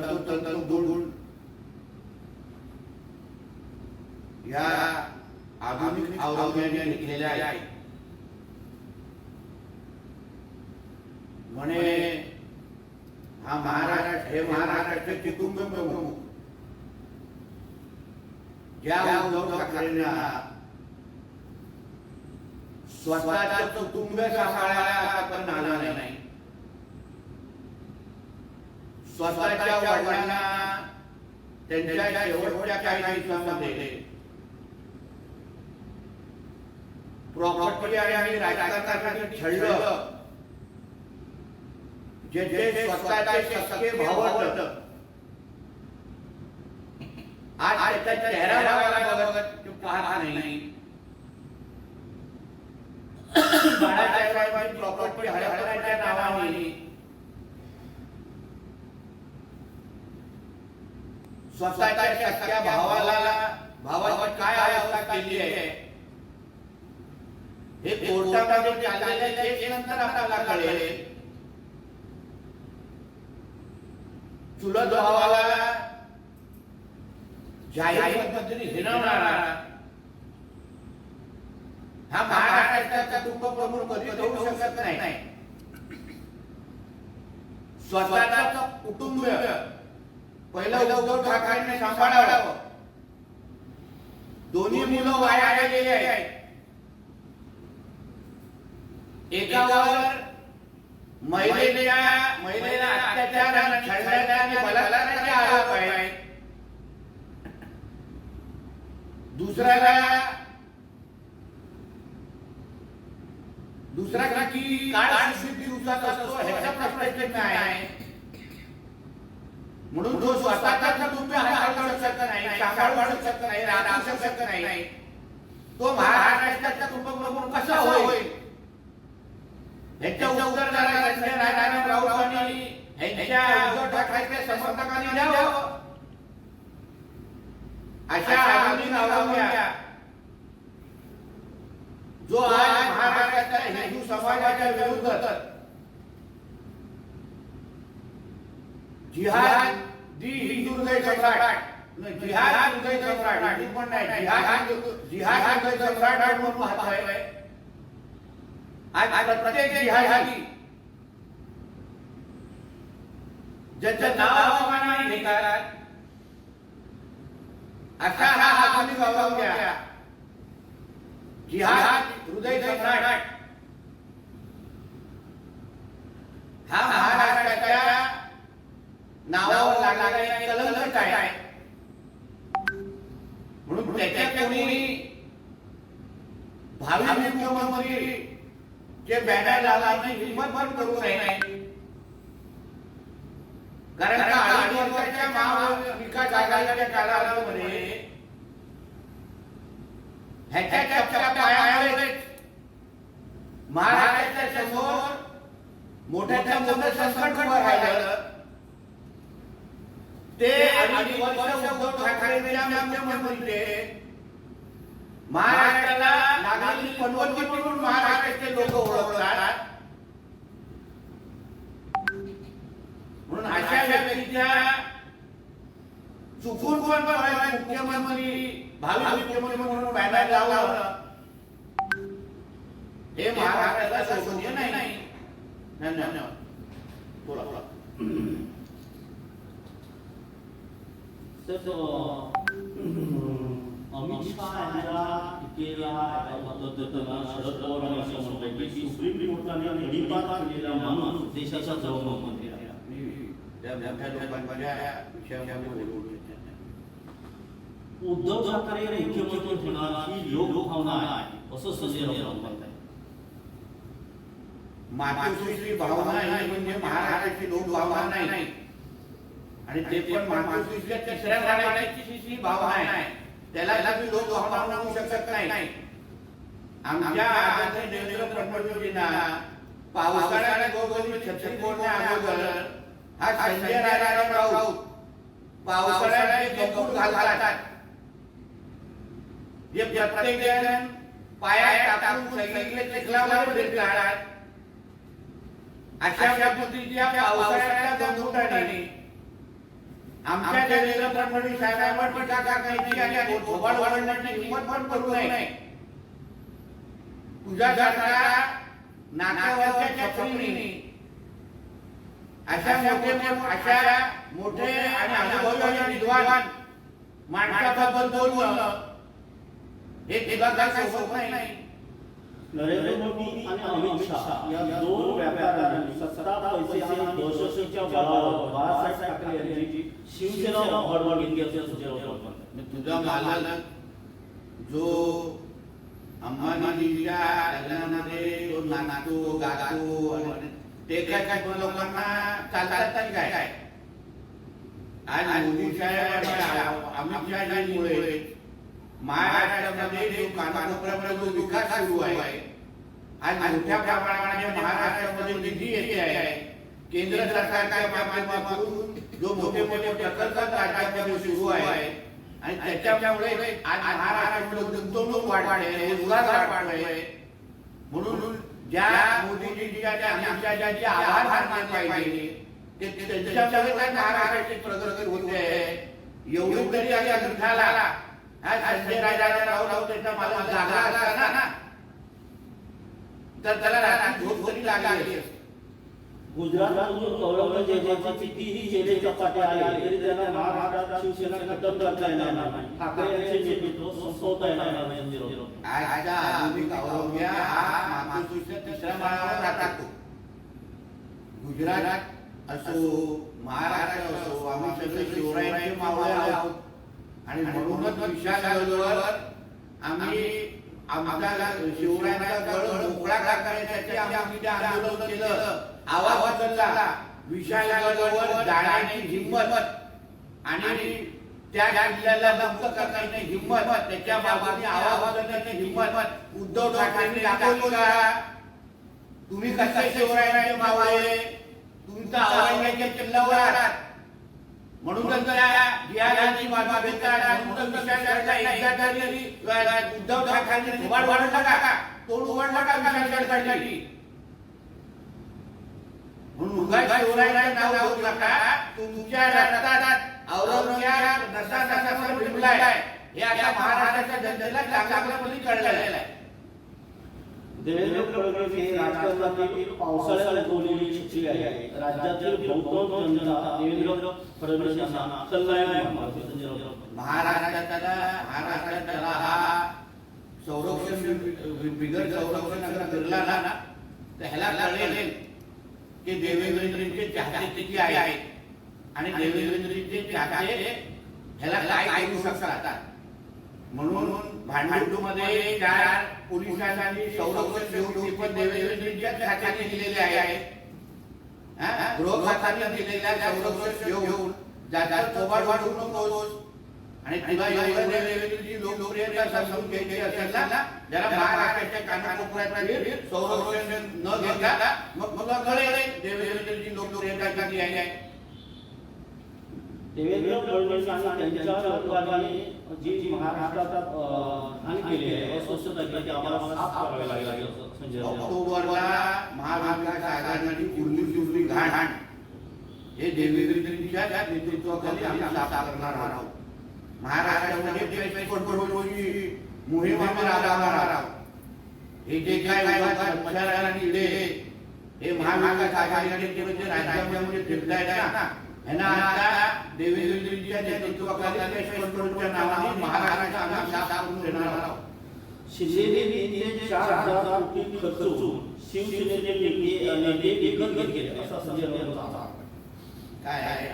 ते गुण या आधुनिक अवलंबने घेतलेल्या आहे म्हणे हा महाराष्ट्र हे महाराष्ट्राचे कुटुंब प्रमुख ज्या उद्धव ठाकरेंना स्वतःचं कुटुंब सांभाळायला पण आला नाही स्वतःच्या वडिलांना त्यांच्या शेवटच्या काही दिवसामध्ये प्रॉपर्टी आणि राजकारणासाठी छळलं जे जे स्वतःचे सख्खे भावंड आज त्याच्या चेहरा बघायला बघत पाहत नाही. बाळासाहेबांची प्रॉपर्टी हडपण्याच्या नावाने. स्वतःच्या सख्या भावाला भावाची काय अवस्था केली आहे? हे कोर्टामध्ये चाललेले नंतर आपल्याला कळेल. चुलत भावाला जाहीर पद्धतीने हिणवणारा हा महाराष्ट्राचा उपप्रमुख कधी होऊ शकत नाही. स्वतःचा कुटुंब पहिलं उद्धव ठाकरेंनी सांभाळावं. दोन्ही मुलं वाया गेलेली आहेत. एकावर महिलेच्या महिलेला अत्याचार आणि छळण्याचा आणि बलात्काराचे आरोप आहे दुसऱ्याला दुसरा किती काळ दिवसाचा असतो ह्याचा प्रश्न नाही. म्हणून जो स्वतःचा कुटुंब हाताळू शकत नाही सांभाळू शकत नाही राखू शकत नाही. तो महाराष्ट्राचा कुटुंब कसा होईल? उत्तर द्यायला संजय नारायण उद्धव समर्थकांनी द्यावं. अशा जो आज महाराष्ट्राच्या हिंदू समाजाच्या विरुद्ध जिहाद हृदय सम्राट जिहाद हृदय सम्राट हिंदू पण नाही. जिहाद जिहाद हृदय सम्राट म्हणून हात आहे. आज प्रत्येक जिहादी ज्याचं नाव अभिमानाने घेतात असा हा आधुनिक अवलंब्या जिहाद हृदय सम्राट हा महाराष्ट्राच्या नावावर लागणारे कलंक काय म्हणून त्याच्यात कोणी भावी मुख्यमंत्री जे बॅनर लावण्याची हिंमत पण करू नये कारण का अडीच वर्षाच्या महाविकास आघाडीच्या कालावधीमध्ये ह्याच्या चपच्या पायामुळे महाराष्ट्राच्या समोर मोठ्याच्या मोठं संकट उभं राहिलं. ते वर्ष उद्धव ठाकरेंच्या मुख्यमंत्री. महाराष्ट्राला लागलेली पनवती म्हणून महाराष्ट्राचे लोक ओळखतात. म्हणून अशा व्यक्तीच्या चुकून पण मुख्यमंत्री भावी मुख्यमंत्री म्हणून बॅनर लावलं. हे महाराष्ट्राला शोभनीय नाही. धन्यवाद. बोला बोला. तर अमित शहा यांच्या टीकेला पद्धतीनं शरद सुप्रीम कोर्टाने केलेला माणूस देशाचा गृहमंत्री आहे मी त्या मोठ्या लोकांच्या विषयामध्ये बोलू. उद्धव ठाकरे मुख्यमंत्री होणार ही लोकभावना आहे असं संजय राऊत म्हणतात मातोश्रीची भावना ही म्हणजे महाराष्ट्राची लोक भावना नाही आणि ते पण मातोश्रीच्या तिसऱ्या गाण्याची जी भावना आहे. त्याला लोक भावना शकत नाही. आमच्या आदरणीय देवेंद्र फडणवीसजींना पावसाळ्याने गोगोली छत्री बोलण्या अगोदर हा संजय नारायण राऊत. पावसाळ्यात जे गपूर घालतात? जे प्रत्येक जण पाया टाकून सगळीकडे चिखलावर फिरतात. अशा पद्धतीच्या पावसाळ्याच्या गंगोटाने आमच्या देवेंद्र फडणवीस साहेबांवर टीका करायची आणि थोबाड वाढवण्याची हिंमत पण करू नये तुझ्यासारखा नाकावरच्या छपरीने अशा मोठे अशा मोठे आणि अनुभवी आणि विद्वान माणसाबद्दल बोलणं हे तुला काय सोपं नाही. नरेंद्र मोदी आणि अमित शहा या दोन व्यापाऱ्यांनी सत्ता पैसे आणि दहशतीच्या बळावर बाळासाहेब ठाकरे यांची शिवसेना हडवड घेतल्याचं सुचवलं. मी तुझा मालाला जो अंबानीजीच्या लग्नामध्ये जो नाचतो गातो ते काय काय लोकांना चालतात काय? आज मोदी साहेब आणि अमित शहाजींमुळे महाराष्ट्रामध्ये जो कानाकोपऱ्यामध्ये जो विकास सुरू आहे आज मोठ्या प्रमाणामध्ये महाराष्ट्रामध्ये निधी येते आहे. केंद्र सरकारच्या माध्यमातून जो मोठे मोठे प्रकल्प राज्यामध्ये सुरू आहे. आणि त्याच्यामुळे आज महाराष्ट्रामध्ये गुंतवणूक वाढवाय रोजगार वाढवाय म्हणून ज्या मोदीजींच्या ज्या अमित शहाजींचे आभार मानले पाहिजे ते ते- त्याच्यामुळे काय महाराष्ट्राची प्रगती होते. एवढी तरी या ग्रंथाला हा जेजेची कितीही जेले चपाटे आले तरी त्यांना महाराष्ट्रात शिवसेना खतम करता येणार नाही ठाकरे यांचे नेतृत्व संपवता येणार नाही राऊत. आजचा आधुनिक औरंग्या हा मातृत्व तिसऱ्या माळावर राहतो गुजरात असो महाराष्ट्र असो आम्ही सगळे शिवरायांचे मावळे आहोत आणि म्हणूनच विशाल आम्ही आमच्या शिवरायांचा गळ मोकळा करण्यासाठी आम्ही जे आंदोलन केलं. आवाज बदलला विशाल जाण्याची हिंमत. आणि त्या जिल्ह्याला मुक्त करण्याची हिंमत. त्याच्या बाबाने आवाज बदलण्याची हिंमत. उद्धव ठाकरेंनी दाखवली का? तुम्ही कसे शिवरायांचे मावा आहे तुमचा औरंगाच्या किल्ल्यावर आहात म्हणून तर त्या जिहादाची बाबा बेकार म्हणून तर विशाळगडला एकदा तरी उद्धव ठाकरेंनी उभाड वाढवला का तोड उघडला का नका तुमच्या रक्तात औरंगाबाद नसा नसा फिरलाय हे आता महाराष्ट्राच्या जनतेला चांगल्यापणे कळलेलं आहे देवेंद्र फडणवीस हे राजकारणातील पावसाळ्याला उगवलेली चिठ्ठी आहे. राज्यातील बहुतांश जनता देवेंद्र फडणवीस यांना कल्याण मानते. संजय महाराष्ट्राला महाराष्ट्राला हा संरक्षण बिगर संरक्षण अगर बिरला ना तर ह्याला कळेल की देवेंद्रजींचे चाहते किती आहे आणि देवेंद्रजींचे चाहते ह्याला काय करू शकतात. म्हणून भांडूपमध्ये चार पोलिसांनी संरक्षण देवेंद्रजींच्या खात्याने दिलेले आहे हा? गृह खात्याने दिलेल्या संरक्षण घेऊन जास्त थोबाड वाढवू नकोस आणि तुला देवेंद्रजी लोकप्रियता समजून घ्यायची असेल ना जरा महाराष्ट्राच्या कानाकोपऱ्यात संरक्षण न घेता मग तुला कळेल देवेंद्रजी लोकप्रियता किती आहे. देवेंद्र फडणवीस आणि त्यांच्या लोकांनी जी महाराष्ट्रात अं, हानी केली आहे. अस्वस्थता केली की आम्हाला साफ़ करावे लागेल. असं संजय ऑक्टोबरला महाविकास आघाडीची पूर्वी जुळली घाण हे देवेंद्रजींच्या नेतृत्वाखाली आम्ही साफ़ करणार आहोत. महाराष्ट्रामध्ये मोहीम आम्ही राबवणार आहोत. हे जे काय मच्छर आणि इडे हे महाविकास आघाडीचे राज्यामध्ये फिरतायत ना. ह्यांना आता देवेंद्रजींच्या नेतृत्वाखाली कंट्रोलच्या नावाने महाराष्ट्रात आम्ही करून देणार आहोत. शिंदेने नेते चार हजार कोटी खर्चून शिवसेनेचे नेते असा संजय राऊत म्हणाला. काय आहे?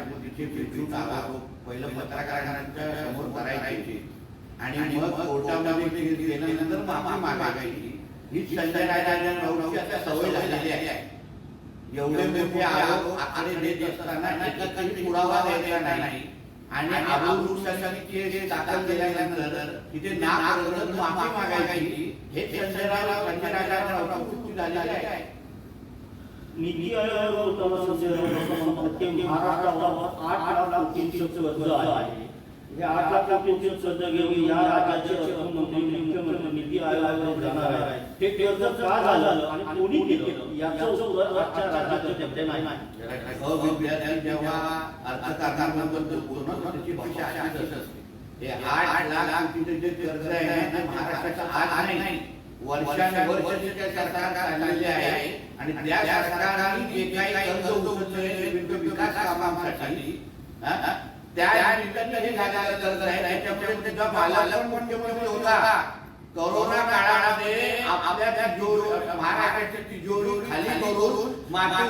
पद्धतीचे फिरफिरून आरोप पहिलं पत्रकारांच्या समोर करायचे. आणि मग कोर्टामध्ये गेल्यानंतर माफी मागायची. ही संजय आता सवय झालेली आहे एवढे मोठे आरोप आकडे देत असताना त्याचा काही पुरावा द्यायचा नाही. आणि आरोप दाखल केल्यानंतर तिथे ना करत माफी मागायची. हे संजय संजय नवरची झालेली आहे. आयोगावर म्हणतात की महाराष्ट्रावर आठ लाख कोटींचे कर्ज आहे. हे आठ लाख कर्ज घेऊन या राज्याचे अर्थमंत्री मुख्यमंत्री नीती आयोगावर जाणार आहे. हे कर्ज का झालं आणि कोणी केलं? याचं आजच्या नाही अविद्यार्थी जेव्हा अर्थकारणाबद्दल त्याची भाषा अशीच असते. हे आठ लाख जे कर्ज आहे महाराष्ट्राचं आज नाही. वर्षानुवर्ष सरकार चाललेले आहे. आणि त्या सरकारने जे काही कर्ज उचलले विकास हा, त्या निमित्तानं हे झालेलं आहे. त्याच्यामुळे त्याचा पण होता. कोरोना काळामध्ये आपल्या त्या जो महाराष्ट्राची तिजोरी खाली करून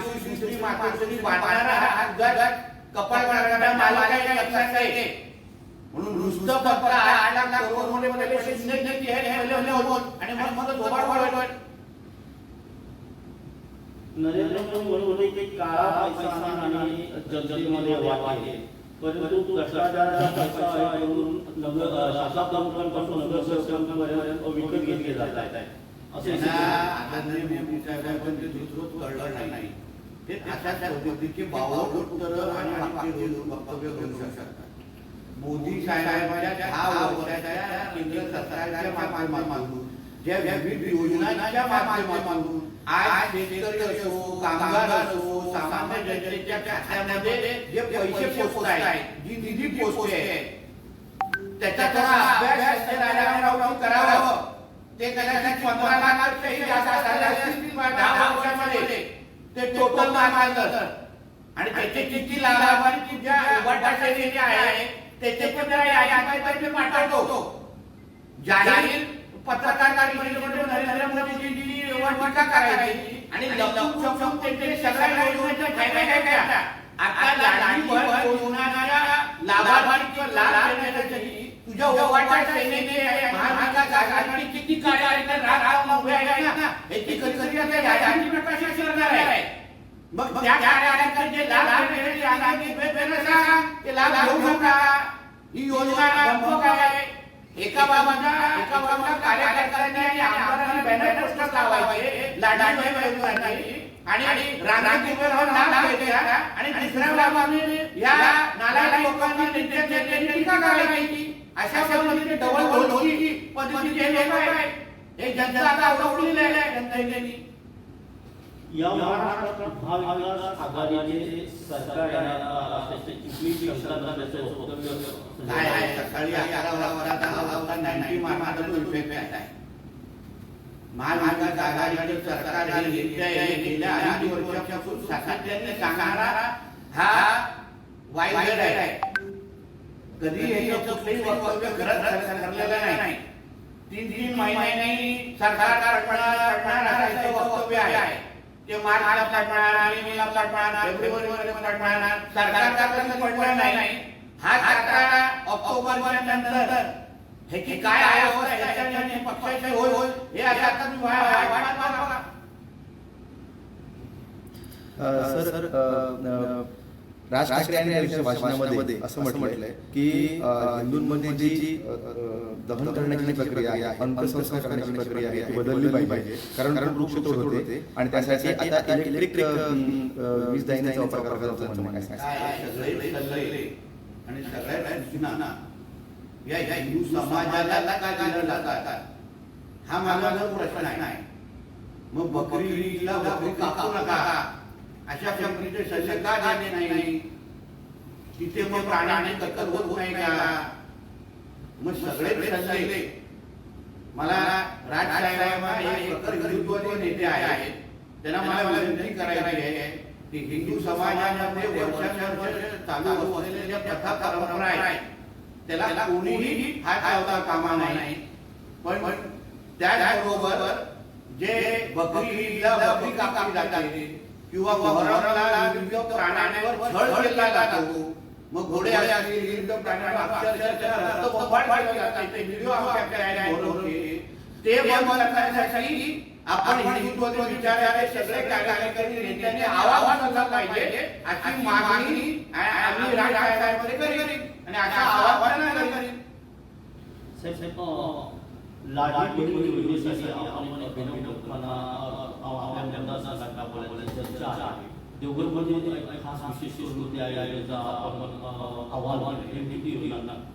सुश्री हा कपाळ करणारा मालक आहे लक्षात म्हणून नुसतं फक्त आठ लाख करोडमध्ये पैसे हे आणि मग मग दोबार वाढवत नरेंद्र मोदी म्हणून काळा पैसा आणि जनतेमध्ये वाटे परंतु भ्रष्टाचाराचा पैसा आहे म्हणून नगर शासक लोकांपासून नगरसेवकांपर्यंत विकत घेतले जात आहे. असे आदरणीय मोदी साहेबांचं ते दुसरं कळलं नाही. ते अशा पद्धतीचे बावन्न उत्तरं आणि बाकी वक्तव्य करू शकतात. मोदी साहेबांच्या दहा वर्षाच्या केंद्र सरकारच्या माध्यमातून ज्या विविध योजनांच्या माध्यमातून आज शेतकरी असो कामगार असो सामान्य जनतेच्या खात्यामध्ये जे पैसे पोचत आहेत जी निधी पोचते त्याचा थोडा अभ्यास करावं. ते कदाचित पंधरा लाखापेक्षाही जास्त झाले असतील दहा वर्षामध्ये. ते टोटल मारलं आणि त्याचे किती लाभार्थी ज्या जे आहे त्याचे पण पाठवतो. जाहीर पत्रकार परिषदेमध्ये नरेंद्र मोदींची टीका करायची आणि लपून छपून त्यांचे सगळ्या योजनेचे फायदे काय काय आता लाडीवर योजनाच्या लाभार्थी किंवा लाभ देण्यासाठी तुझ्या ओवाटा सेनेने महाविकास आघाडीने किती कार्यकर्ते राहणार उभे आहे ना? याची आता यादी प्रकाशित करणार आहे मग त्या लाभ देण्याची आघाडी वेगवेगळं सांगा ते लाभ घेऊ नका ही योजना बंद कार्यकर्त्यांनी आणि आमदारांनी बॅनर पोस्टर लावायचे. आणि रानाची लाभ घ्यायचा आणि दुसऱ्या बाजूने या नालायक लोकांनी नेत्यांची टीका करायची. अशा पद्धतीने डबल लोक आहे हे जनता आता उडवलेले आहे जनतेने या महाराष्ट्रात महाविकास आघाडीचे सरकार काय आहे? सकाळी अकरा वाजता हा वाजता नाईन्टी मार्काचा तो इफेक्ट आहे. महाविकास आघाडीचे सरकार हे गेल्या गेल्या वर्षापासून सातत्याने सांगणारा हा वायगड आहे. कधी याचं वक्तव्य खरंच ठरलेलं नाही. तीन तीन महिन्यांनी सरकार वक्तव्य आहे. ते मार्चला पडणार मेला पडणार फेब्रुवारीमध्ये पडणार सरकारचा त्यातलं पडणार नाही. हा सरकार ऑक्टोबर नंतर. हे की काय अवस्था पक्षाचे होय होय हे आता तुम्ही वा- सर राज ठाकरे यांनी भाषणामध्ये असं म्हटलंय की हिंदूंमध्ये जी दहन करण्याची प्रक्रिया आहे अंत्यसंस्कार करण्याची प्रक्रिया आहे ती बदलली पाहिजे. कारण कारण वृक्षतोड होते आणि त्यासाठी आता इलेक्ट्रिक वीज दाहिन्याचा वापर आहे, सगळे सल्ले आणि हिंदू समाजाला काय जातात? हा माझा प्रश्न आहे. मग बकरी बकरी कापू नका. अशा पद्धतीचे सल्ले का देणे नाही? तिथे मग प्राण्याने कत्तल होत नाही का? मग सगळे सल्ले मला प्रखर हिंदुत्वाचे नेते आहेत. त्यांना मला विनंती करायची आहे की हिंदू समाजामध्ये वर्षानुवर्ष चालू असलेल्या प्रथा परंपरा आहेत. त्याला कोणीही हात लावता कामा नाही पण त्याचबरोबर जे बकरी बकरी कापली जाते किंवा मोहरमला विविध प्राण्यांवर छळ केला जातो मग घोडे असतील विविध प्राण्यांवर अक्षरशः रक्तबंबाळ केला जातो ते व्हिडिओ आमच्याकडे आहे मोहरमचे. ते बंद करण्यासाठी आपण हिंदुत्व विचाराचे सगळे कार्यकर्ते नेत्यांनी आवाज उचलला पाहिजे अशी मागणी आम्ही राजकारणामध्ये करीन आणि अशा आवाहन करीन साहेब साहेब अ, योजनेसाठी आपण अभिनव लोकांना आपल्या बोलायची चर्चा आहे देवगडमध्ये एक खास विशेष आहे याचा आपण अहवाल किती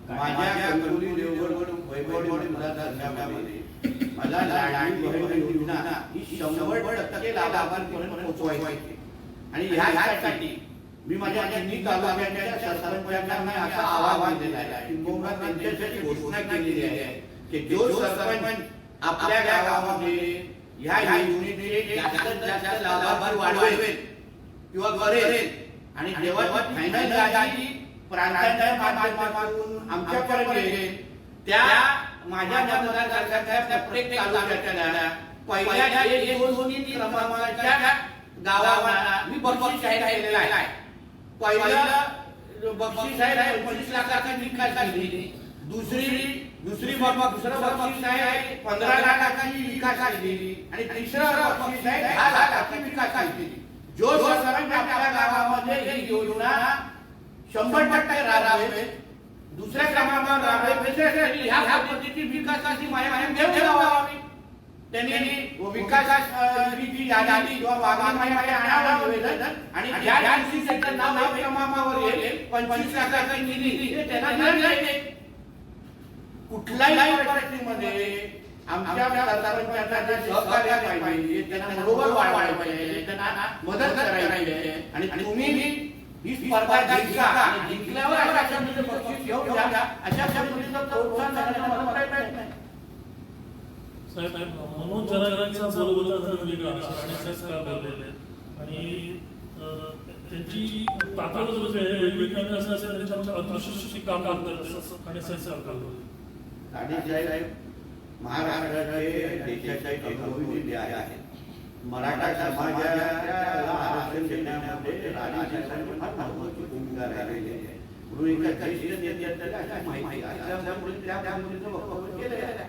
माझ्या देवगड वैभववाडी मला बहीण योजना ही शंभर टक्के लाभार्थीपर्यंत पोहोचवायची आणि ह्यासाठी मी माझ्या तिन्ही तालुक्याच्या सरपंचांना असं आवाहन दिलेलं आहे. किंबहुना त्यांच्यासाठी घोषणा केलेली आहे की जो सरपंच आपल्या गावामध्ये ह्या योजनेचे जास्तीत जास्त लाभार्थी वाढवेल किंवा करेल. आणि जेव्हा फायनल झाली प्रांतांच्या माध्यमातून आमच्यापर्यंत येईल. त्या माझ्या मतदारसंघातल्या प्रत्येक तालुक्याच्या पहिल्या क्रमांकाच्या गावाला मी बक्षीस जाहीर केलेलं आहे. पहिलं बक्षीस आहे पंचवीस लाखाची विकास दिली दुसरी दुसरी फॉर्मा दुसरं बक्षीस आहे? पंधरा लाखाची विकास दिली आणि तिसरं बक्षीस आहे? दहा लाखाची विकास दिली जो सरपंच आपल्या गावामध्ये ही योजना शंभर टक्के राहावे दुसऱ्या क्रमांकावर राहावे म्हणजे ह्या पद्धतीची विकासाची माहिती देऊ द्यावी त्यांनी विकास जी यादी किंवा वाघाची माहिती निवेदन आणि ज्या दिवशी त्याचं नाव क्रमांकावर येईल. पंचवीस लाखाची निधी. त्यांना दिलं जाईल. कुठल्याही परिस्थितीमध्ये आमच्या सरपंचांना सहकार्य पाहिजे त्यांना मनोबल वाढवायला पाहिजे त्यांना मदत करायला आणि तुम्ही ही स्पर्धा जिंका आणि जिंकल्यावर अशा पद्धतीचं बक्षीस घेऊन अशा प्रोत्साहन करण्याचा मला प्रयत्न आहे. मनोज जनागरांचा बरोबर वेगळा आणि आणि त्यांची ताकदच वेगवेगळ्या असं असेल त्यांच्या अदृश्य काम करतात आणि संस्कार करतात साहेब महाराष्ट्राचे देशाचे अनुभवी जे आहेत. मराठा समाजाच्या आरक्षण देण्यामध्ये राजकारणाने फार महत्वाची भूमिका राहिलेली आहे. म्हणून एका त्या मुलीचं वक्तव्य आहे.